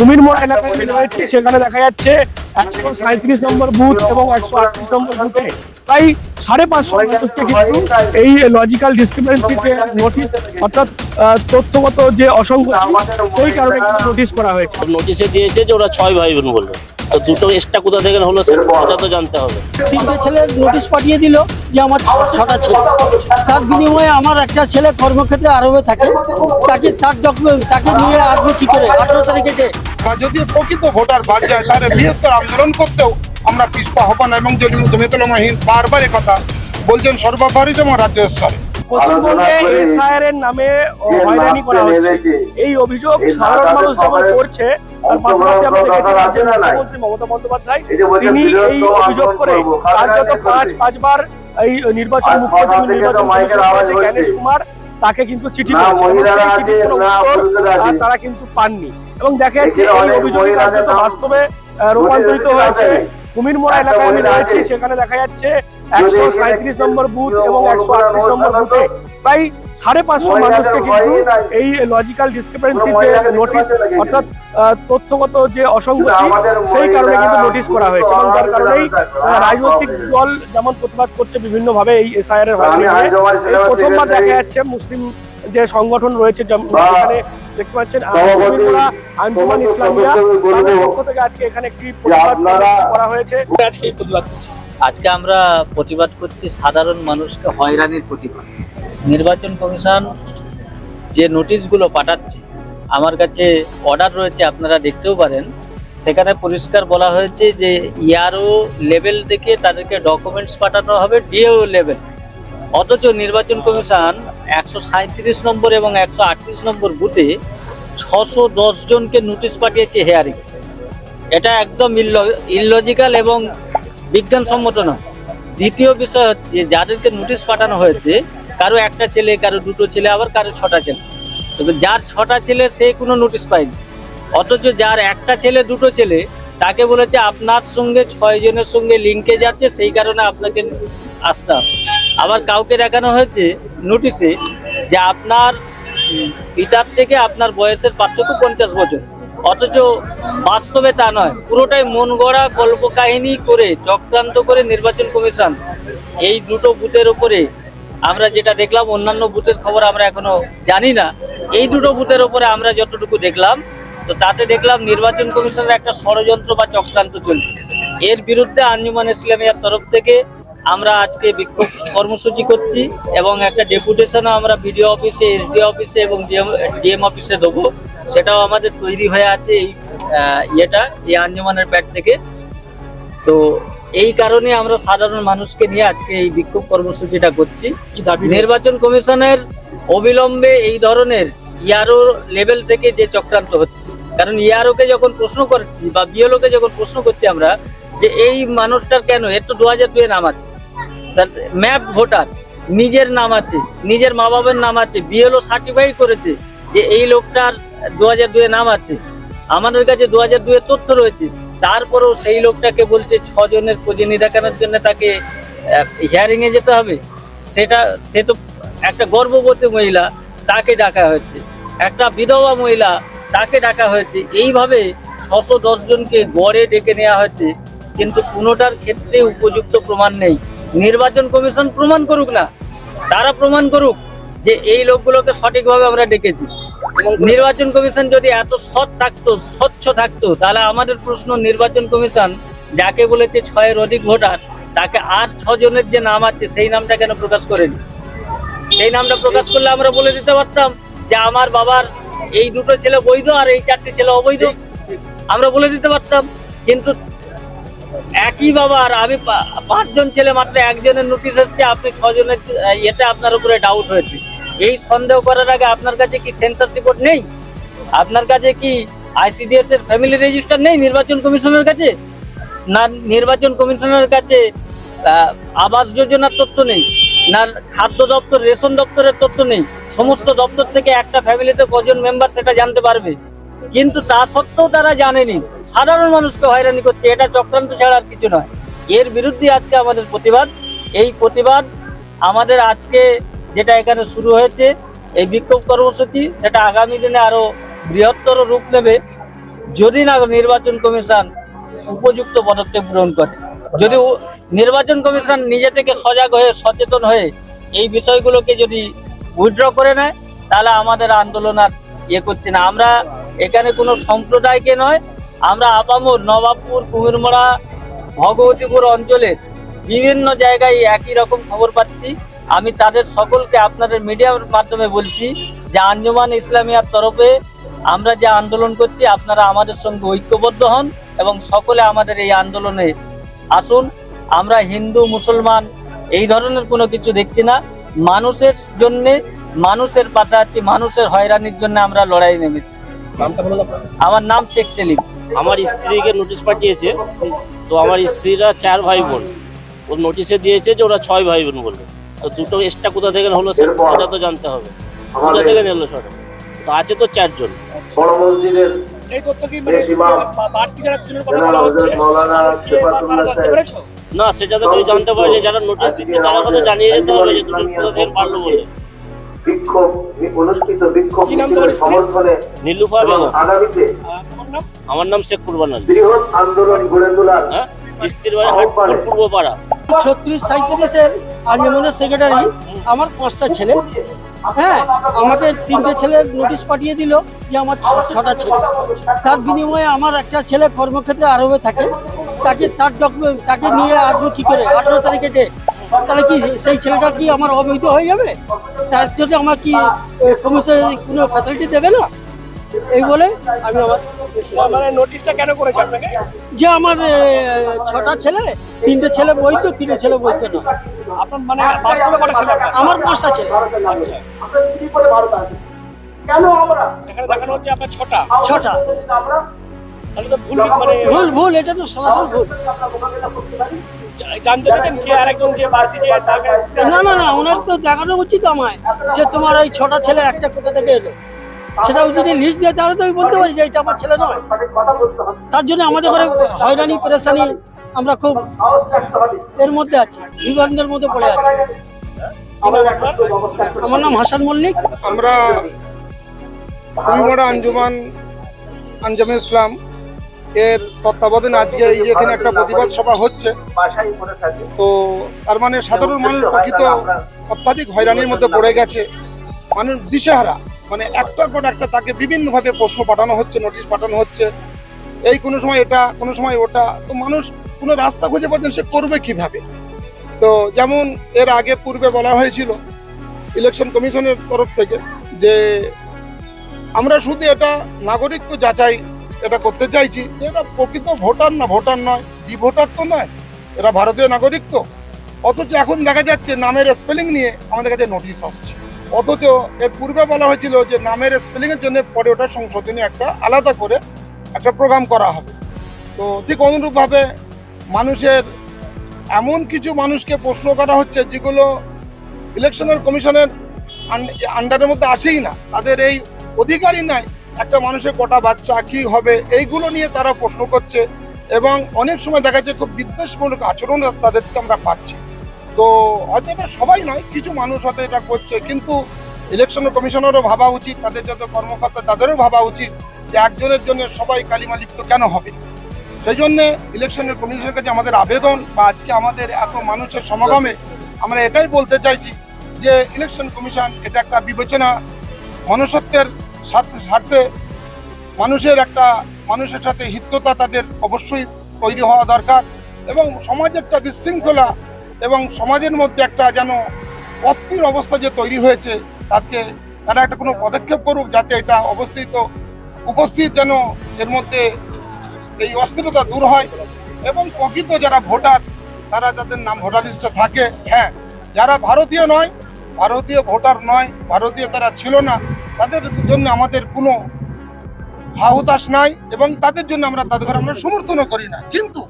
কুমির মোড় এলাকায় রয়েছি সেখানে দেখা যাচ্ছে একশো সাঁত্রিশ নম্বর বুথ এবং একশো আটত্রিশ নম্বর বুথে প্রায় সাড়ে পাঁচশো মানুষকে কিন্তু এই লজিক্যাল ডিসক্রিমিনেন্সি যে নোটিশ অর্থাৎ তথ্যগত যে অসংখ্য সেই কারণে নোটিশ করা হয়েছে। নোটিশে দিয়েছে যে ওরা ছয় ভাই বোন বলে তো দুটো এক্সট্রা কোথা থেকে হলো সেটা তো জানতে হবে। তিনটে ছেলে নোটিশ পাঠিয়ে দিল যে আমার ছটা ছেলে। তার বিনিময়ে আমার একটা ছেলে কর্মক্ষেত্রে আরবে থাকে। তাকে তার ডকুমেন্ট তাকে নিয়ে আসব কি করে? আঠারো তারিখে বা যদি প্রকৃত ভোটার বাদ যায় তাহলে বৃহত্তর আন্দোলন করতেও আমরা পিছপা হব না। এবং যদি জমিতুল বারবার কথা বলছেন সর্বভারত এবং রাজ্য স্তরে। পশ্চিমবঙ্গে এসআইআর এর নামে হয়রানি করা হচ্ছে। এই অভিযোগ সাধারণ মানুষ যেমন করছে তার পাশাপাশি আমরা দেখেছি রাজ্যের মুখ্যমন্ত্রী মমতা বন্দ্যোপাধ্যায় তিনি এই অভিযোগ করে কার্যত পাঁচ পাঁচবার এই নির্বাচন মুখ্য যিনি নির্বাচন জ্ঞানেশ কুমার তাকে কিন্তু চিঠি তারা কিন্তু পাননি। এবং দেখা যাচ্ছে এই অভিযোগে কার্যত বাস্তবে রূপান্তরিত হয়েছে। কুমিরমোড়া এলাকায় আমি রয়েছি সেখানে দেখা যাচ্ছে একশো সাঁত্রিশ নম্বর বুথ এবং একশো আটত্রিশ নম্বর বুথে প্রায় সাড়ে পাঁচশো মানুষকে কিন্তু এই লজিক্যাল ডিসক্রিপেন্সি যে নোটিশ অর্থাৎ তথ্যগত যে অসংগতি সেই কারণে কিন্তু নোটিশ করা হয়েছে এবং যার কারণেই রাজনৈতিক দল যেমন প্রতিবাদ করছে বিভিন্নভাবে এই এসআইআর এর প্রথমবার দেখা যাচ্ছে মুসলিম যে সংগঠন রয়েছে যেম- এখানে দেখতে পাচ্ছেন আঞ্জুমান ইসলামিয়া তাদের পক্ষ থেকে আজকে এখানে একটি প্রতিবাদ করা হয়েছে। আজকে প্রতিবাদ করছে। আজকে আমরা প্রতিবাদ করছি সাধারণ মানুষকে হয়রানির প্রতিবাদ। নির্বাচন কমিশন যে নোটিশগুলো পাঠাচ্ছে আমার কাছে অর্ডার রয়েছে আপনারা দেখতেও পারেন। সেখানে পরিষ্কার বলা হয়েছে যে ইয়ারও লেভেল থেকে তাদেরকে ডকুমেন্টস পাঠানো হবে ডিএও লেভেল। অথচ নির্বাচন কমিশন একশো সাঁত্রিশ নম্বর এবং একশো আটত্রিশ নম্বর বুথে ছশো জনকে নোটিশ পাঠিয়েছে হেয়ারিং। এটা একদম ইললজিক্যাল এবং বিজ্ঞানসম্মত নয়। দ্বিতীয় বিষয় হচ্ছে, যাদেরকে নোটিশ পাঠানো হয়েছে, কারও একটা ছেলে, কারও দুটো ছেলে, আবার কারও ছটা ছেলে। তবে যার ছটা ছেলে, সে কোনো নোটিশ পায়নি। অথচ যার একটা ছেলে, দুটো ছেলে, তাকে বলেছে আপনার সঙ্গে ছয় জনের সঙ্গে লিঙ্কে যাচ্ছে সেই কারণে আপনাকে আসতে আবার কাউকে দেখানো হয়েছে নোটিশে যে আপনার পিতার থেকে আপনার বয়সের পার্থক্য পঞ্চাশ বছর। অথচ বাস্তবে তা নয়, পুরোটাই মন গড়া গল্প কাহিনী করে চক্রান্ত করে নির্বাচন কমিশন। এই দুটো বুথের ওপরে আমরা যেটা দেখলাম, অন্যান্য বুথের খবর আমরা এখনও জানি না। এই দুটো বুথের উপরে আমরা যতটুকু দেখলাম, তো তাতে দেখলাম নির্বাচন কমিশনের একটা ষড়যন্ত্র বা চক্রান্ত চলছে। এর বিরুদ্ধে আঞ্জুমান ইসলামিয়ার তরফ থেকে আমরা আজকে বিক্ষোভ কর্মসূচি করছি এবং একটা ডেপুটেশনও আমরা বিডিও অফিসে এসডি অফিসে এবং ডিএম অফিসে দেবো। সেটাও আমাদের তৈরি হয়ে আছে এই ইয়েটা এই আঞ্জমানের প্যাট থেকে। তো এই কারণে আমরা সাধারণ মানুষকে নিয়ে আজকে এই বিক্ষোভ কর্মসূচিটা করছি। নির্বাচন কমিশনের অবিলম্বে এই ধরনের ইয়ারও লেভেল থেকে যে চক্রান্ত হচ্ছে। কারণ ইয়ারওকে যখন প্রশ্ন করছি বা বিএলওকে যখন প্রশ্ন করছি আমরা যে এই মানুষটার কেন? এর তো দু হাজার দুয়ে নাম আছে। ম্যাপ ভোটার নিজের নাম আছে, নিজের মা বাবার নাম আছে বিএলও সার্টিফাই করেছে যে এই লোকটার দু হাজার দুয়ে নাম আছে। আমাদের কাছে দু হাজার দুয়ে তথ্য রয়েছে। তারপরেও সেই লোকটাকে বলছে ছজনের প্রতিনিধি দেখানোর জন্য তাকে হিয়ারিংয়ে যেতে হবে। সেটা, সে তো একটা গর্ভবতী মহিলা, তাকে ডাকা হয়েছে। একটা বিধবা মহিলা, তাকে ডাকা হয়েছে। এইভাবে ছশো জনকে গড়ে ডেকে নেওয়া হয়েছে। কিন্তু কোনোটার ক্ষেত্রে উপযুক্ত প্রমাণ নেই। নির্বাচন কমিশন প্রমাণ করুক না তারা প্রমাণ করুক যে এই লোকগুলোকে সঠিকভাবে আমরা ডেকেছি। নির্বাচন কমিশন যদি এত সৎ থাকতো স্বচ্ছ থাকতো তাহলে আমাদের প্রশ্ন নির্বাচন কমিশন যাকে বলেছে ছয়ের অধিক ভোটার তাকে আর ছজনের যে নাম আছে সেই নামটা কেন প্রকাশ করেনি? সেই নামটা প্রকাশ করলে আমরা বলে দিতে পারতাম যে আমার বাবার এই দুটো ছেলে বৈধ আর এই চারটি ছেলে অবৈধ। আমরা বলে দিতে পারতাম। কিন্তু একই বাবার আমি পা- পাঁচজন ছেলে মাত্র, একজনের নোটিশ এসছে, আপনি ছজনের ইয়েতে আপনার উপরে ডাউট হয়েছে। এই সন্দেহ করার আগে আপনার কাছে কি সেন্সার রিপোর্ট নেই? আপনার কাছে কি আইসিডিএস এর ফ্যামিলি রেজিস্টার নেই নির্বাচন কমিশনের কাছে? না, নির্বাচন কমিশনের কাছে আবাস যোজনার তথ্য নেই, না খাদ্য দপ্তর, রেশন দপ্তরের তথ্য নেই, সমস্ত দপ্তর থেকে একটা ফ্যামিলিতে কজন মেম্বার সেটা জানতে পারবে? কিন্তু তা সত্ত্বেও তারা জানেনি। সাধারণ মানুষকে হয়রানি করছে এটা চক্রান্ত ছাড়া আর কিছু নয়। এর বিরুদ্ধে আজকে আমাদের প্রতিবাদ। এই প্রতিবাদ আমাদের আজকে যেটা এখানে শুরু হয়েছে, এই বিক্ষোভ কর্মসূচি, সেটা আগামী দিনে আরও বৃহত্তর রূপ নেবে যদি না নির্বাচন কমিশন উপযুক্ত পদক্ষেপ গ্রহণ করে। যদি নির্বাচন কমিশন নিজে থেকে সজাগ হয়ে, সচেতন হয়ে এই বিষয়গুলোকে যদি উইথড্র করে নেয়, তাহলে আমাদের আন্দোলন আর ইয়ে করতে না। আমরা এখানে কোনো সম্প্রদায়কে নয়। আমরা আপামর নবাবপুর, কুমিরমোড়া, ভগবতীপুর অঞ্চলের বিভিন্ন জায়গায় একই রকম খবর পাচ্ছি। আমি তাদের সকলকে আপনাদের মিডিয়ার মাধ্যমে বলছি যে আঞ্জুমান ইসলামিয়ার তরফে আমরা যে আন্দোলন করছি, আপনারা আমাদের সঙ্গে ঐক্যবদ্ধ হন এবং সকলে আমাদের এই আন্দোলনে আসুন। আমরা হিন্দু, মুসলমান এই ধরনের কোনো কিছু দেখছি না। মানুষের জন্যে, মানুষের পাশাপাশি মানুষের হয়রানির জন্য আমরা লড়াই নেমেছি। আমার নাম শেখ সেলিম। আমার স্ত্রীকে নোটিশ পাঠিয়েছে তো আমার স্ত্রীরা চার ভাই বোন ও নোটিশে দিয়েছে যে ওরা ছয় ভাই বোন বলে তো দুটো এক্সট্রা কোথা থেকে হলো সেটা তো জানতে হবে। কোথা থেকে নিলো সেটা? তো আছে তো চারজন। বড় মসজিদের সেই তথ্য কি মানে বাড়তি যারা কথা বলা হচ্ছে না সেটা তো কেউ জানতে পারেনি যারা নোটিশ দিচ্ছে তারা কথা জানিয়ে যেতে হবে যে দুটো কোথা থেকে পারল বলে। বিক্ষোভ অনুষ্ঠিত বিক্ষোভ? সমর্থনে নীলুফা বেগম আগামীতে আমার নাম শেখ কুরবান আলী বৃহৎ আন্দোলন গড়ে তোলার হ্যাঁ? স্ত্রীর বাড়ি হাটপুর পূর্বপাড়া। ছত্রিশ সাঁত্রিশের আঞ্জমনের সেক্রেটারি আমার পাঁচটা ছেলে। হ্যাঁ আমাকে তিনটে ছেলের নোটিশ পাঠিয়ে দিল যে আমার ছটা ছেলে। তার বিনিময়ে আমার একটা ছেলে কর্মক্ষেত্রে আরবে থাকে। তাকে তার ডকুমেন্ট তাকে নিয়ে আসব কি করে? আঠেরো তারিখে ডেট তাহলে কি সেই ছেলেটা কি আমার অবৈধ হয়ে যাবে? তার জন্য আমার কি কমিশন কোনো ফ্যাসিলিটি দেবে না? এই বলে আমি আমার মানে নোটিশটা কেন করেছে আপনাকে? যে আমার ছটা ছেলে তিনটে ছেলে বৈধ তিনটে ছেলে বৈধ না। আপনার মানে বাস্তবে কটা ছিল আমার পাঁচটা ছেলে। আচ্ছা। সেখানে দেখানো হচ্ছে আপনার ছটা। ছটা। তাহলে তো ভুল মানে ভুল ভুল এটা তো সরাসরি ভুল। জানতে পেরেছেন কে আরেকজন যে বাড়তি যে তাকে না না না ওনার তো দেখানো উচিত আমায় যে তোমার এই ছটা ছেলে একটা কোথা থেকে এলো। সেটা যদি লিস্ট দিয়ে তাহলে তো আমি বলতে পারি যে এটা আমার ছেলে নয়। তার জন্য আমাদের ঘরে হয়রানি পেরেশানি আমরা খুব এর মধ্যে আছি বিভাগের মধ্যে পড়ে আছি। আমার নাম হাসান মল্লিক। আমরা আঞ্জুমান আঞ্জামে ইসলাম। এর তত্ত্বাবধানে আজকে এখানে একটা প্রতিবাদ সভা হচ্ছে। তো তার মানে সাধারণ মানুষ প্রকৃত অত্যাধিক হয়রানির মধ্যে পড়ে গেছে। মানুষ দিশেহারা মানে একটার পর একটা তাকে বিভিন্নভাবে প্রশ্ন পাঠানো হচ্ছে, নোটিশ পাঠানো হচ্ছে। এই কোনো সময় এটা, কোনো সময় ওটা। তো মানুষ কোনো রাস্তা খুঁজে পাচ্ছেন সে করবে কীভাবে? তো যেমন এর আগে পূর্বে বলা হয়েছিল ইলেকশন কমিশনের তরফ থেকে যে আমরা শুধু এটা নাগরিকত্ব যাচাই এটা করতে চাইছি যে এটা প্রকৃত ভোটার না, ভোটার নয় ডি ভোটার তো নয়, এরা ভারতীয় নাগরিক তো। অথচ এখন দেখা যাচ্ছে নামের স্পেলিং নিয়ে আমাদের কাছে নোটিশ আসছে। অথচ এর পূর্বে বলা হয়েছিল যে নামের স্পেলিং এর জন্য পরে ওটা সংশোধনী একটা আলাদা করে একটা প্রোগ্রাম করা হবে। তো ঠিক অনুরূপভাবে মানুষের এমন কিছু মানুষকে প্রশ্ন করা হচ্ছে যেগুলো ইলেকশনের কমিশনের আন্ডারের মধ্যে আসেই না। তাদের এই অধিকারই নাই একটা মানুষের কটা বাচ্চা, কি হবে, এইগুলো নিয়ে তারা প্রশ্ন করছে এবং অনেক সময় দেখা যাচ্ছে খুব বিদ্বেষমূলক আচরণ তাদেরকে আমরা পাচ্ছি। তো হয়তো এটা সবাই নয়, কিছু মানুষ হয়তো এটা করছে, কিন্তু ইলেকশন কমিশনেরও ভাবা উচিত, তাদের যত কর্মকর্তা, তাদেরও ভাবা উচিত যে একজনের জন্য সবাই কালিমা লিপ্ত কেন হবে? সেই জন্যে ইলেকশনের কমিশনের কাছে আমাদের আবেদন বা আজকে আমাদের এত মানুষের সমাগমে আমরা এটাই বলতে চাইছি যে ইলেকশন কমিশন এটা একটা বিবেচনা, মনুষ্যত্বের স্বার্থ- মানুষের একটা, মানুষের সাথে হিততা তাদের অবশ্যই তৈরি হওয়া দরকার এবং সমাজে একটা বিশৃঙ্খলা এবং সমাজের মধ্যে একটা যেন অস্থির অবস্থা যে তৈরি হয়েছে, তাকে তারা একটা কোনো পদক্ষেপ করুক যাতে এটা অবস্থিত, উপস্থিত যেন এর মধ্যে এই অস্থিরতা দূর হয় এবং প্রকৃত যারা ভোটার, তারা যাদের নাম ভোটার লিস্টে থাকে হ্যাঁ যারা ভারতীয় নয়, ভারতীয় ভোটার নয়, ভারতীয় তারা ছিল না তাদের জন্য আমাদের কোনো হাহুতাশ নাই এবং তাদের জন্য আমরা তাদের আমরা সমর্থনও করি না। কিন্তু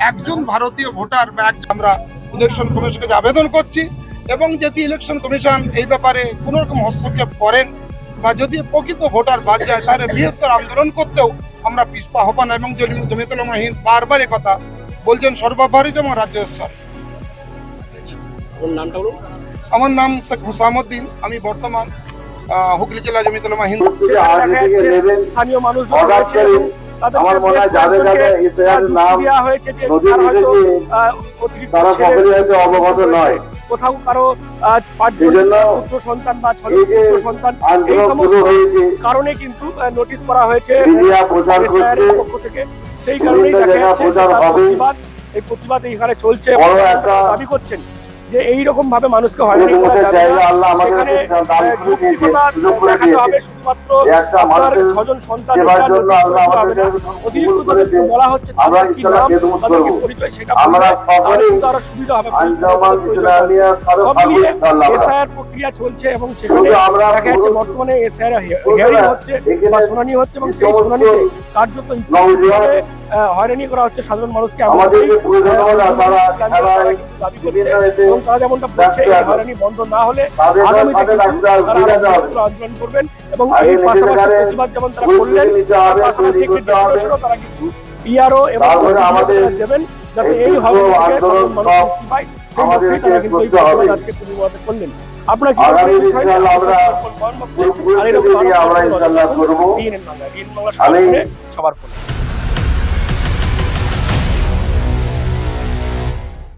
একজন ভারতীয় ভোটার বা এক- আমরা ইলেকশন কমিশনকে আবেদন করছি এবং যদি ইলেকশন কমিশন এই ব্যাপারে কোনো রকম হস্তক্ষেপ করেন বা যদি প্রকৃত ভোটার বাদ যায় তাহলে বৃহত্তর আন্দোলন করতেও আমরা পিছপা হব না এবং জমিতুল মাহিন বারবার কথা বলছেন সর্বভারত এবং রাজ্য স্তর। আমার নাম শেখ হুসামুদ্দিন আমি বর্তমান হুগলি জেলা জমিতুল মাহিন যে আজ দেখা থেকে যাচ্ছে নেবেন স্থানীয় তাদেরকে আমার মনে হয় যাদের কয়েকজনকে, যাদের ইতিহাসের নাম যুক্তি দেওয়া নদী তার হয়তো সকলেই অবগত নয়। কোথাও কারও পুত্র সন্তান বা ছয় এই যে পুত্র সন্তান এই সমস্ত কারণে কিন্তু নোটিশ করা হয়েছে পক্ষ থেকে। সেই কারণেই দেখা যাচ্ছে। প্রতিবাদ এই প্রতিবাদ এখানে চলছে দাবি করছেন। যে এই রকম ভাবে মানুষকে হয়রানি করা যাবে সেখানে দেখাতে হবে শুধুমাত্র আপনার ছজন সন্তান হবে না। অতিরিক্ত। বলা হচ্ছে আমরা তাদের কি নাম পরিচয় সেটা তাহলে কিন্তু আরও সুবিধা হবে। সব মিলিয়ে এসআইআর প্রক্রিয়া চলছে এবং সেখানে আমরা দেখা যাচ্ছে বর্তমানে এসআইআর হিয়ারিং হচ্ছে বা শুনানি হচ্ছে এবং সেই শুনানিতে কার্যত আহ, হয়রানি করা হচ্ছে সাধারণ মানুষকে। দাবি করছে এবং তারা যেমনটা বলছে এই হয়রানি বন্ধ না হলে আগামীতে কিন্তু তারা আন্দোলন করবেন এবং এই পাশাপাশি প্রতিবাদ যেমন তারা করলেন তার হবে, পাশাপাশি একটি ডেপুটেশনও তারা কিন্তু এবং দেবেন যাতে এই এই যুদ্ধ হয়রানি থেকে আন্দোলন সাধারণ মানুষ মুক্তি পায় সেই লক্ষ্যেই তারা কিন্তু এই হবে। প্রতিবাদ আজকে প্রতিবাদ করলেন। আপনার কি আর এরকম সবার ফোনে সবার ফোনে